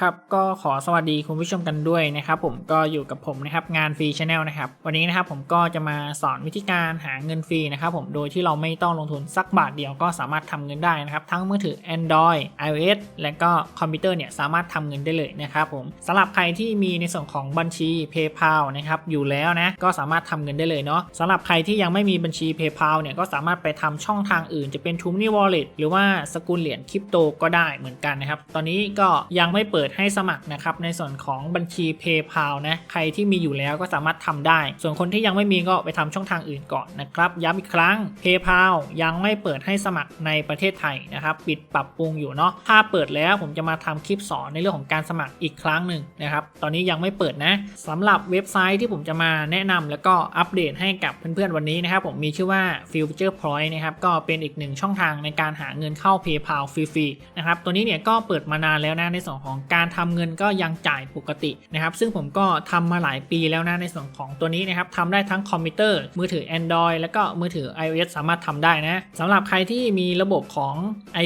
ครับก็ขอสวัสดีคุณผู้ชมกันด้วยนะครับ ผมก็อยู่กับผมนะครับงานฟรีชาแนลนะครับวันนี้นะครับผมก็จะมาสอนวิธีการหาเงินฟรีนะครับผมโดยที่เราไม่ต้องลงทุนสักบาทเดียวก็สามารถทำเงินได้นะครับ ทั้งมือถือ Android iOS และก็คอมพิวเตอร์เนี่ยสามารถทำเงินได้เลยนะครับผมสำหรับใครที่มีในส่วนของบัญชี PayPal นะครับอยู่แล้วนะก็สามารถทำเงินได้เลยเนาะสำหรับใครที่ยังไม่มีบัญชี PayPal เนี่ยก็สามารถไปทำช่องทางอื่น จะเป็น t r u m n y Wallet หรือว่าสกุลเหรียญคริปโตก็ได้เหมือนกันนะครับตอนนี้ก็ยังไม่เปิดให้สมัครนะครับในส่วนของบัญชี PayPal นะใครที่มีอยู่แล้วก็สามารถทำได้ ส่วนคนที่ยังไม่มีก็ไปทำช่องทางอื่นก่อนนะครับย้ำอีกครั้ง PayPal ยังไม่เปิดให้สมัครในประเทศไทยนะครับปิดปรับปรุงอยู่เนาะถ้าเปิดแล้วผมจะมาทำคลิปสอนในเรื่องของการสมัครอีกครั้งหนึ่งนะครับตอนนี้ยังไม่เปิดนะสำหรับเว็บไซต์ที่ผมจะมาแนะนำแล้วก็อัปเดตให้กับเพื่อนๆวันนี้นะครับผมมีชื่อว่า Future Point นะครับก็เป็นอีกหนึ่งช่องทางในการหาเงินเข้า PayPal ฟรีๆนะครับตัวนี้เนี่ยก็เปิดมานานแล้วนะในส่วนของการการทำเงินก็ยังจ่ายปกตินะครับ ซึ่งผมก็ทำมาหลายปีแล้วนะในส่วนของตัวนี้นะครับทำได้ทั้งคอมพิวเตอร์มือถือ Android แล้วก็มือถือ iOS สามารถทำได้นะสำหรับใครที่มีระบบของ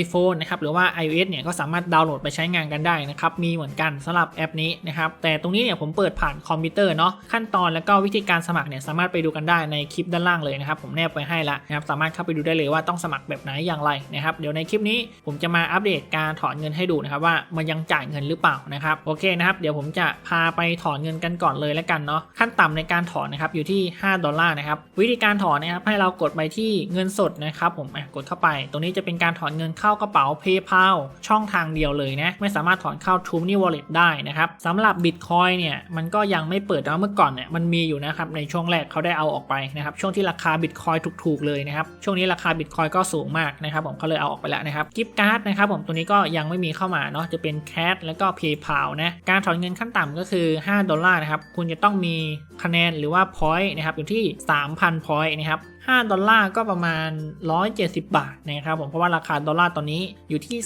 iPhone นะครับหรือว่า iOS เนี่ยก็สามารถดาวน์โหลดไปใช้งานกันได้นะครับมีเหมือนกันสำหรับแอปนี้นะครับแต่ตรงนี้เนี่ยผมเปิดผ่านคอมพิวเตอร์เนาะขั้นตอนแล้วก็วิธีการสมัครเนี่ยสามารถไปดูกันได้ในคลิปด้านล่างเลยนะครับผมแนบไว้ให้ละนะครับสามารถเข้าไปดูได้เลยว่าต้องสมัครแบบไหนอย่างไรนะครับเดี๋ยวในคลิปนี้ผมจะมาอัปเดตการถอนเงินให้ดูนะครับว่ามันยังจ่ายเงินหรือเปล่านะครับโอเคนะครับเดี๋ยวผมจะพาไปถอนเงินกันก่อนเลยแล้วกันเนาะขั้นต่ำในการถอนนะครับอยู่ที่ 5 ดอลลาร์นะครับวิธีการถอนนะครับให้เรากดไปที่เงินสดนะครับผมกดเข้าไป ตรงนี้จะเป็นการถอนเงินเข้ากระเป๋า PayPal ช่องทางเดียวเลยนะไม่สามารถถอนเข้า t r u e m o n y Wallet ได้นะครับสำหรับ Bitcoin เนี่ยมันก็ยังไม่เปิดนะเมื่อก่อนเนี่ยมันมีอยู่นะครับในช่วงแรกเขาได้เอาออกไปนะครับช่วงที่ราคา Bitcoin ถูกๆเลยนะครับช่วงนี้ราคา Bitcoin ก็สูงมากนะครับผมเขาเลยเอาออกไปแล้วนะครับกิฟต์การ์ดนะครับผมตัวนี้ก็ยังไม่มีเข้ามาเนาะจะเป็น Cash แล้วก็ PayPal นะ การถอนเงินขั้นต่ำก็คือ 5 ดอลลาร์นะครับ คุณจะต้องมีคะแนนหรือว่า point นะครับอยู่ที่ 3,000 point นะครับ 5 ดอลลาร์ก็ประมาณ 170 บาทนะครับผมเพราะว่าราคาดอลลาร์ตอนนี้อยู่ที่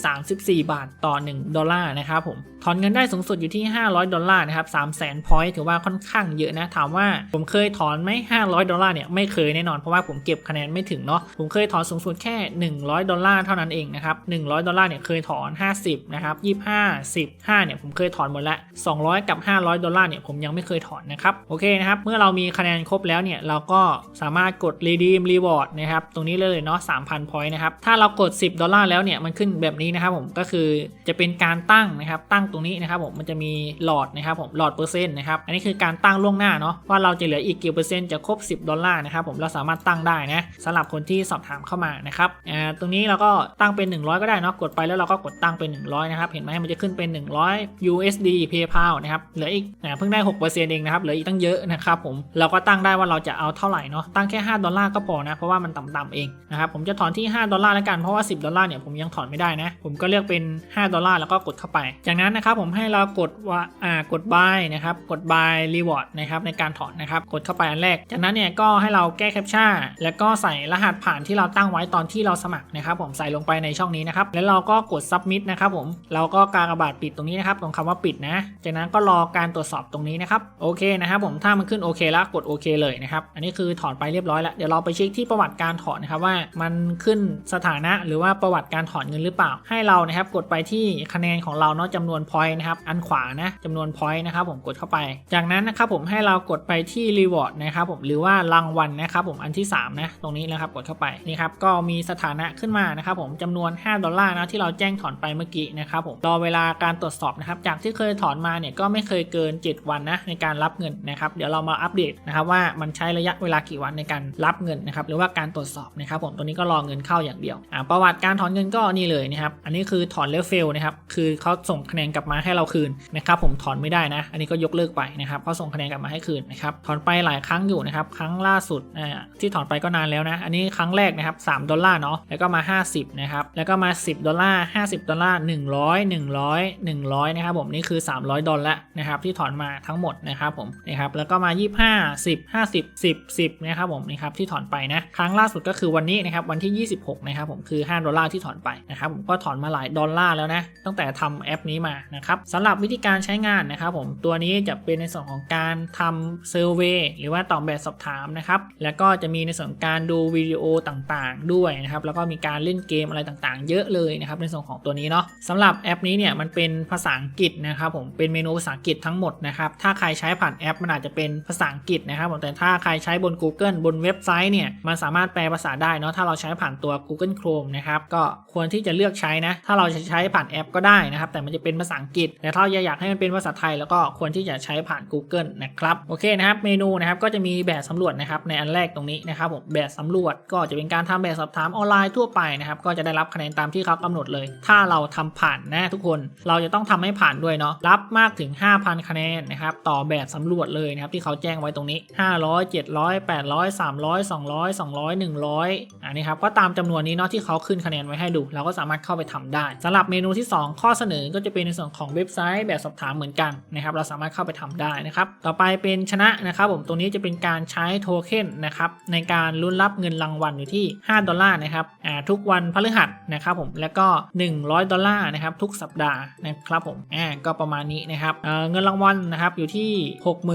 34 บาทต่อ 1 ดอลลาร์นะครับผมถอนเงินได้สูงสุดอยู่ที่ 500 ดอลลาร์นะครับ3 0 0 0 0 0 point ถือว่าค่อนข้างเยอะนะถามว่าผมเคยถอนไหม500 ดอลลาร์เนี่ยไม่เคยแน่นอนเพราะว่าผมเก็บคะแนนไม่ถึงเนาะผมเคยถอนสูงสุดแค่ 100 ดอลลาร์เท่านั้นเองนะครับ 100 ดอลลาร์เนี่ยเคยถอน 50 นะครับ 25 10 5เนี่ยผมเคยถอนหมดละ 200 กับ 500 ดอลลาร์เนี่ยผมยังไม่เคยถอนนะครับโอเคนะครับเมื่อเรามีคะแนนครบแล้วเนี่ยเราก็สามารถกด redeem reward นะครับตรงนี้เลยเนาะ3,000 point นะครับถ้าเรากด 10 ดอลลาร์แล้วเนี่ยมันขึ้นแบบนี้นะครับผมก็คือจะเป็นการตั้งนะครับตั้งตรงนี้นะครับผมมันจะมีหลอดนะครับผมหลอดเปอร์เซ็นต์นะครับอันนี้คือการตั้งล่วงหน้าเนาะว่าเราจะเหลืออีกกี่เปอร์เซ็นต์จะครบ 10 ดอลลาร์นะครับผมเราสามารถตั้งได้นะสำหรับคนที่สอบถามเข้ามานะครับอ่าตรงนี้เราก็ตั้งเป็น 100 ก็ได้เนาะกดไปแล้วเราก็กดตั้งเป็น 100 นะครับเห็นไหมมันจะขึ้นเป็น 100 USD PayPal นะครับเหลืออีกอ่าเพิ่งได้6%เองนะครับเหลืออีกตั้งเยอะนะครับผมเราก็ตั้งได้ว่าเราจะเอาเท่าไหร่เนาะตั้งแค่ 5 ดอลลาร์ก็พอนะ เพราะว่ามันต่ำๆเองนะครับผมจะถอนที่ 5 ดอลลาร์แล้วกันเพราะว่า 10 ดอลลาร์เนี่ยผมยังถอนไม่ได้นะ ผมก็เลือกเป็น 5 ดอลลาร์แล้วก็กดเข้าไป จากนั้นนะครับผมให้เรากดว่าอ่ากด buy นะครับกด buy reward นะครับในการถอนนะครับกดเข้าไปอันแรก จากนั้นเนี่ยก็ให้เราแก้แคปชั่นแล้วก็ใส่รหัสผ่านที่เราตั้งไว้ตอนที่เราสมัครนะครับผมใส่ลงไปในช่องนี้นะครับแล้วเราก็กด submit นะครับผมเราก็กากบาทปิดตรงนี้นะครับตรงคำว่าปิดนะ จากนั้นก็รอการตรวจสอบตรงนี้นะครับโอเคนะครับผมถ้ามันขึ้นโอเคแล้วกดโอเคเลยนะครับอันนี้คือถอนไปเรียบร้อยแล้วเดี๋ยวเราไปไปเช็คที่ประวัติการถอนนะครับว่ามันขึ้นสถานะหรือว่าประวัติการถอนเงินหรือเปล่า ให้เรานะครับกดไปที่คะแนนของเราเนาะจำนวน point นะครับอันขวานะจำนวน point นะครับผมกดเข้าไป จากนั้นนะครับผมให้เรากดไปที่ reward นะครับผมหรือว่ารางวัลนะครับผมอันที่3นะตรงนี้นะครับกดเข้าไปนี่ครับก็มีสถานะขึ้นมานะครับผมจำนวน 5 ดอลลาร์นะที่เราแจ้งถอนไปเมื่อกี้นะครับผมรอเวลาการตรวจสอบนะครับจากที่เคยถอนมาเนี่ยก็ไม่เคยเกิน 7 วันนะในการรับเงินนะครับเดี๋ยวเรามาอัปเดตนะครับว่ามันใช้ระยะเวลากี่วันในการรับเงินนะครับหรือว่าการตรวจสอบนะครับผมตัวนี้ก็รอเงินเข้าอย่างเดียวอ่าประวัติการถอนเงินก็นี่เลยนะครับอันนี้คือถอนเลเฟลนะครับคือเขาส่งคะแนนกลับมาให้เราคืนนะครับผมถอนไม่ได้นะ อันนี้ก็ยกเลิกไปนะครับเขาส่งคะแนนกลับมาให้คืนนะครับถอนไปหลายครั้งอยู่นะครับครั้งล่าสุดอ่าที่ถอนไปก็นานแล้วนะอันนี้ครั้งแรกนะครับ3ดอลลาร์เนาะแล้วก็มา 50นะครับแล้วก็มา 10ดอลลาร์50ดอลลาร์100 100 100นะครับผมนี่คือ 300 ดอลลาร์นะครับที่ถอนมาทั้งหมดนะครับผมนะครับแล้วก็มา 25 10 50 10 10นะครับผมนี่ครับที่ถอนไปนะครั้งล่าสุดก็คือวันนี้นะครับวันที่ 26 นะครับผมคือ 5 ดอลลาร์ที่ถอนไปนะครับผมก็ถอนมาหลายดอลลาร์แล้วนะตั้งแต่ทำแอปนี้มานะครับสำหรับวิธีการใช้งานนะครับผมตัวนี้จะเป็นในส่วนของการทำเซอร์เวยหรือว่าตอบแบบสอบถามนะครับแล้วก็จะมีในส่วนการดูวิดีโอต่างๆ ด้วยนะครับแล้วก็มีการเล่นเกมอะไรต่างๆ เยอะเลยนะครับในส่วนของตัวนี้เนาะสำหรับแอปนี้เนี่ยมันเป็นภาษาอังกฤษนะครับผมเป็นเมนูภาษาอังกฤษทั้งหมดนะครับถ้าใครใช้ผ่านแอปมันอาจจะเป็นภาษาอังกฤษนะครับผมแต่ถ้าใครใช้บน Google บนเว็บไซต์เนี่ยมันสามารถแปลภาษาได้เนาะถ้าเราใช้ผ่านตัว Google Chrome นะครับก็ควรที่จะเลือกใช้นะถ้าเราจะใช้ผ่านแอปก็ได้นะครับแต่มันจะเป็นภาษาอังกฤษ แต่ถ้าอยากให้มันเป็นภาษาไทย แล้วก็ควรที่จะใช้ผ่าน Google นะครับโอเคนะครับเมนูนะครับก็จะมีแบบสำรวจนะครับในอันแรกตรงนี้นะครับผมแบบสำรวจก็จะเป็นการทำแบบสอบถามออนไลน์ทั่วไปนะครับก็จะได้รับคะแนนตามที่เขากำหนดเลย ถ้าเราทำผ่านนะทุกคนเราจะต้องทำให้ผ่านด้วยเนาะรับมากถึง 5,000 คะแนนนะครับต่อแบบสำรวจเลยนะครับที่เขาแจ้งไว้ตรงนี้ 500 700 800 300 200 200 100 อันนี้ครับก็ตามจำนวนนี้เนาะที่เขาขึ้นคะแนนไว้ให้ดู เราก็สามารถเข้าไปทำได้สำหรับเมนูที่ 2 ข้อเสนอก็จะเป็นในส่วนของเว็บไซต์แบบสอบถามเหมือนกันนะครับเราสามารถเข้าไปทำได้นะครับต่อไปเป็นชนะนะครับผมตรงนี้จะเป็นการใช้โทเค็นนะครับในการลุ้นรับเงินรางวัลอยู่ที่ 5 ดอลลาร์นะครับอ่าทุกวันพฤหัสนะครับผมแล้วก็ 100 ดอลลาร์นะครับทุกสัปดาห์นะครับผมอ่าก็ประมาณนี้นะครับเเงินรางวัลนะครับอยู่ที่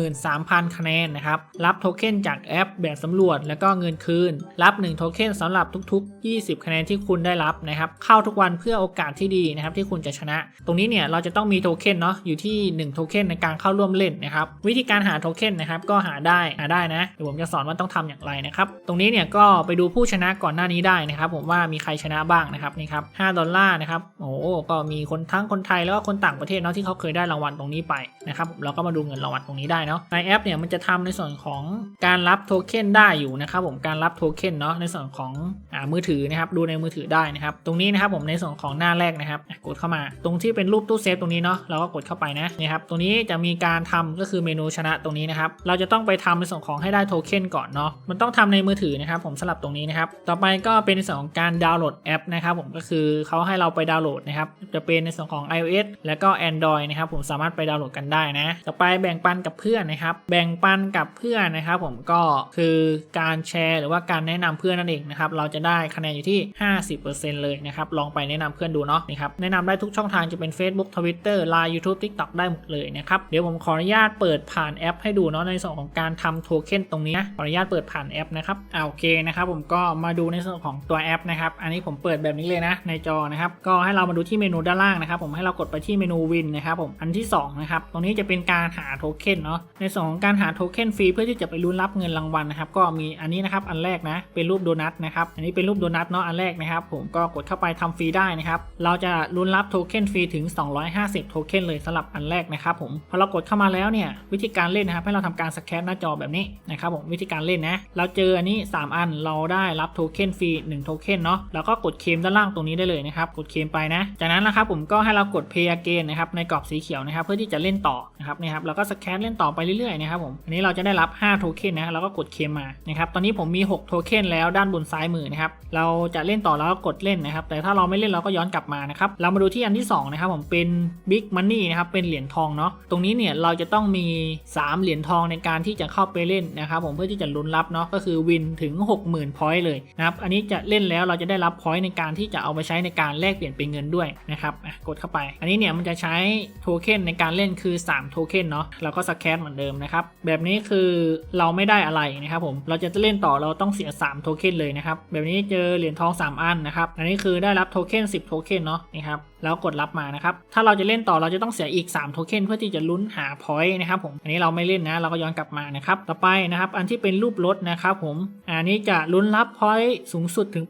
63,000 คะแนนนะครับรับโทเค็นจากแอปแบบสำรวจ แล้วก็เงินคืนรับ1โทเค็นสำหรับทุกๆ 20 คะแนนที่คุณได้รับนะครับ เข้าทุกวันเพื่อโอกาสที่ดีนะครับที่คุณจะชนะ ตรงนี้เนี่ยเราจะต้องมีโทเค็นเนาะอยู่ที่ 1 โทเค็นในการเข้าร่วมเล่นนะครับ วิธีการหาโทเค็นนะครับก็หาได้หาได้นะเดี๋ยวผมจะสอนว่าต้องทำอย่างไรนะครับ ตรงนี้เนี่ยก็ไปดูผู้ชนะก่อนหน้านี้ได้นะครับ ผมว่ามีใครชนะบ้างนะครับนี่ครับ5ดอลลาร์นะครับโอ้โหก็มีคนทั้งคนไทยแล้วก็คนต่างประเทศเนาะที่เขาเคยได้รางวัลตรงนี้ไปนะครับเราก็มาดูเงินรางวัลตรงนี้ได้เนาะในแอปเนี่ยมันจะทำในส่วนของการรับโทเค็นได้อยู่นะครับผมการรับโทเค็นเนาะในส่วนของอมือถือนะครับดูในมือถือได้นะครับ ตรงนี้นะครับผมในส่วนของหน้าแรกนะครับกดเข้ามา ตรงที่เป็นรูปตู้เซฟตรงนี้เนาะเราก็กดเข้าไปนะนี่ครับตรงนี้จะมีการทำก็คือเมนูชนะตรงนี้นะครับเราจะต้องไปทำในส่วนของให้ได้โทเค็นก่อนเนาะมันต้องทำในมือถือนะครับผมสลับตรงนี้นะครับต่อไปก็เป็นในส่วนของการดาวน์โหลดแอปนะครับผมก็คือเขาให้เราไปดาวน์โหลดนะครับจะเป็นในส่วนของ iOS แล้วก็ Android นะครับผมสามารถไปดาวน์โหลดกันได้นะต่อไปแบ่งปันกับเพื่อนนะครับแบ่งปันกับเพื่อนนะครับผมก็คือการแชร์หรือว่าการแนะนำเพื่อนนั่นเองนะครับเราจะได้คะแนนอยู่ที่ 50%เลยนะครับลองไปแนะนำเพื่อนดูเนาะนี่ครับแนะนำได้ทุกช่องทางจะเป็น Facebook Twitter Line YouTube TikTok ได้หมดเลยนะครับเดี๋ยวผมขออนุญาตเปิดผ่านแอปให้ดูเนาะในส่วนของการทำโทเค็นตรงนี้นะขออนุญาตเปิดผ่านแอปนะครับอ่าโอเคนะครับผมก็มาดูในส่วนของตัวแอปนะครับอันนี้ผมเปิดแบบนี้เลยนะในจอนะครับก็ให้เรามาดูที่เมนูด้านล่างนะครับผมให้เรากดไปที่เมนูวินนะครับผมอันที่สองนะครับตรงนี้จะเป็นการหาโทเค็นเนาะในส่วนของการหาโทเค็นฟรีเพื่อที่จะไปลุ้นรับเงินรางวัลนะครับก็มีอันนี้นะครับอันแรกนะเป็นรูปโดนัทนะครับ อันนี้เป็นรูปโดนัทเนาะอันแรกนะครับ ผมก็กดเข้าไปทำฟรีได้นะครับ เราจะลุ้นรับโทเค็นฟรีถึง 250 โทเค็นเลยสำหรับอันแรกนะครับผม พอเรากดเข้ามาแล้วเนี่ยวิธีการเล่นนะครับให้เราทำการสแกนหน้าจอแบบนี้นะครับผมวิธีการเล่นนะ เราเจออันนี้ 3 อันเราได้รับโทเค็นฟรี1โทเค็นเนาะแล้วก็กดเคมด้านล่างตรงนี้ได้เลยนะครับ กดเคมไปนะ จากนั้นนะครับผมก็ให้เรากด Pay Again นะครับในกรอบสีเขียวนะครับ เพื่อที่จะเล่นต่อนะครับนี่ครับเราก็สแกนเล่นต่อไปเรื่อยๆนะครับผมอันนี้เราจะได้รับ5โทเค็นนะเราก็กดเคลมมานะครับตอนนี้ผมมี 6 โทเค็นแล้วด้านบนซ้ายมือนะครับ เราจะเล่นต่อแล้วก็กดเล่นนะครับ แต่ถ้าเราไม่เล่นเราก็ย้อนกลับมานะครับ เรามาดูที่อันที่สองนะครับผมเป็น Big Money นะครับ เป็นเหรียญทองเนาะ ตรงนี้เนี่ยเราจะต้องมี 3 เหรียญทองในการที่จะเข้าไปเล่นนะครับผมเพื่อที่จะลุ้นรับเนาะ ก็คือวินถึง 60,000พอยต์เลยนะครับ อันนี้จะเล่นแล้วเราจะได้รับพอยต์ในการที่จะเอาไปใช้ในการแลกเปลี่ยนเป็นเงินด้วยนะครับกดเข้าไป อันนี้เนี่ยมันจะใช้โทเค็นในการเล่นคือ3โทเค็นเนาะเราก็สแกนเหมือนเดิมนะครับ แบบนี้คือเราไม่ได้อะไรนะครับผม เราจะเล่นต่อเราต้องเสีย3โทเค็นเลยนะครับแบบนี้เจอเหรียญทอง 3 อันนะครับอันนี้คือได้รับโทเค็น10 โทเค็นเนาะนี่ครับ แล้วกดรับมานะครับ ถ้าเราจะเล่นต่อเราจะต้องเสียอีก3โทเค็นเพื่อที่จะลุ้นหาพอยต์นะครับผม อันนี้เราไม่เล่นนะ เราก็ย้อนกลับมานะครับ ต่อไปนะครับ อันที่เป็นรูปรถนะครับผม อันนี้จะลุ้นรับพอยต์สูงสุดถึง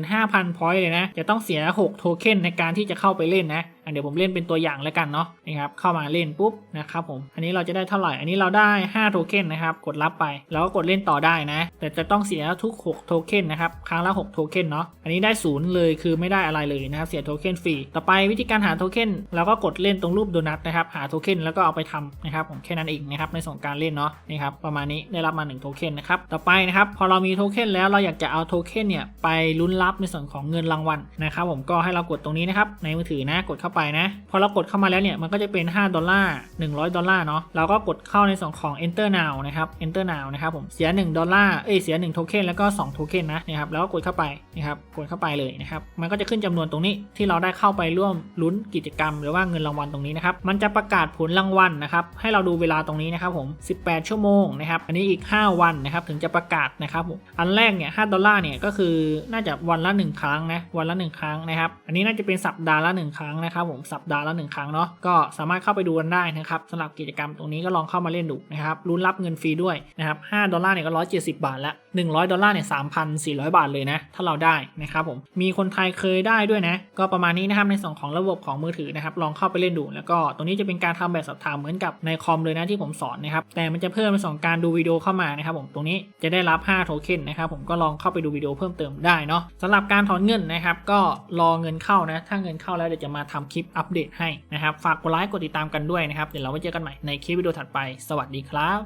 85,000พอยต์เลยนะ จะต้องเสีย 6 โทเค็นในการที่จะเข้าไปเล่นนะอะเดี๋ยวผมเล่นเป็นตัวอย่างแล้วกันเนาะนี่ครับเข้ามาเล่นปุ๊บนะครับผมอันนี้เราจะได้เท่าไหร่อันนี้เราได้5โทเค็นนะครับกดรับไปแล้วก็กดเล่นต่อได้นะ แต่จะต้องเสียทุก6โทเค็นนะครับครั้งละ6โทเค็นเนาะอันนี้ได้ศูนย์เลยคือไม่ได้อะไรเลยนะครับเสียโทเค็นฟรีต่อไปไปวิธีการหาโทเค็นเราก็กดเล่นตรงรูปโดนัทนะครับ หาโทเค็นแล้วก็เอาไปทำนะครับผมแค่นั้นเองนะครับในส่วนการเล่นเนาะนี่ครับประมาณนี้ได้รับมา1โทเค็นนะครับต่อไปนะครับพอเรามีโทเค็นแล้วเราอยากจะเอาโทเค็นเนี่ยไปลุ้นรับในส่วนของเงินรางวัลนะครับผมก็ให้เรากดตรงนี้นะครับในมือถือนะกดเข้าไปนะพอเรากดเข้ามาแล้วเนี่ยมันก็จะเป็น 5 ดอลลาร์ 100 ดอลลาร์เนาะเราก็กดเข้าในส่วนของ enter now นะครับ enter now นะครับผมเสีย 1 ดอลลาร์เอ้ยเสีย1โทเค็นแล้วก็2โทเค็นนะนะครับแล้วก็กดเข้าไปนะครับกดเข้าไปเลยนะครับมันก็จะขึ้นจำนวนตรงนี้ที่เราได้เข้าไปรร่วมลุ้นกิจกรรม หรือว่าเงินรางวัลตรงนี้นะครับ มันจะประกาศผลรางวัลนะครับ ให้เราดูเวลาตรงนี้นะครับผม 18 ชั่วโมงนะครับ อันนี้อีก 5 วันนะครับ ถึงจะประกาศนะครับ อันแรกเนี่ย5ดอลลาร์เนี่ยก็คือน่าจะวันละ 1 ครั้งนะ วันละ 1 ครั้งนะครับ อันนี้น่าจะเป็นสัปดาห์ละ 1 ครั้งนะครับผม สัปดาห์ละ 1 ครั้งเนาะ ก็สามารถเข้าไปดูกันได้นะครับสำหรับกิจกรรมตรงนี้ก็ลองเข้ามาเล่นดูนะครับ ลุ้นรับเงินฟรีด้วยนะครับ5ดอลลาร์เนี่ยก็170 บาทละ100 ดอลลาร์เนี่ย3,400 บาทเลยนะ ถ้าเราได้นะครับผม มีคนไทยเคยได้ด้วยนะ ก็ประมาณนี้นะครับ ในส่วนของระบบของมือถือนะครับ ลองเข้าไปเล่นดู แล้วก็ตรงนี้จะเป็นการทำแบบสอบถามเหมือนกับในคอมเลยนะที่ผมสอนนะครับ แต่มันจะเพิ่มในส่วนการดูวิดีโอเข้ามานะครับผม ตรงนี้จะได้รับ 5 โทเค็นนะครับผม ก็ลองเข้าไปดูวิดีโอเพิ่มเติมได้เนาะสำหรับการถอนเงินนะครับ ก็รอเงินเข้านะ ถ้าเงินเข้าแล้วเดี๋ยวจะมาทำคลิปอัปเดตให้นะครับ ฝากกดไลค์ กดติดตามกันด้วยนะครับ เดี๋ยวเราไว้เจอกันใหม่ในคลิปวิดีโอถัดไป สวัสดีครับ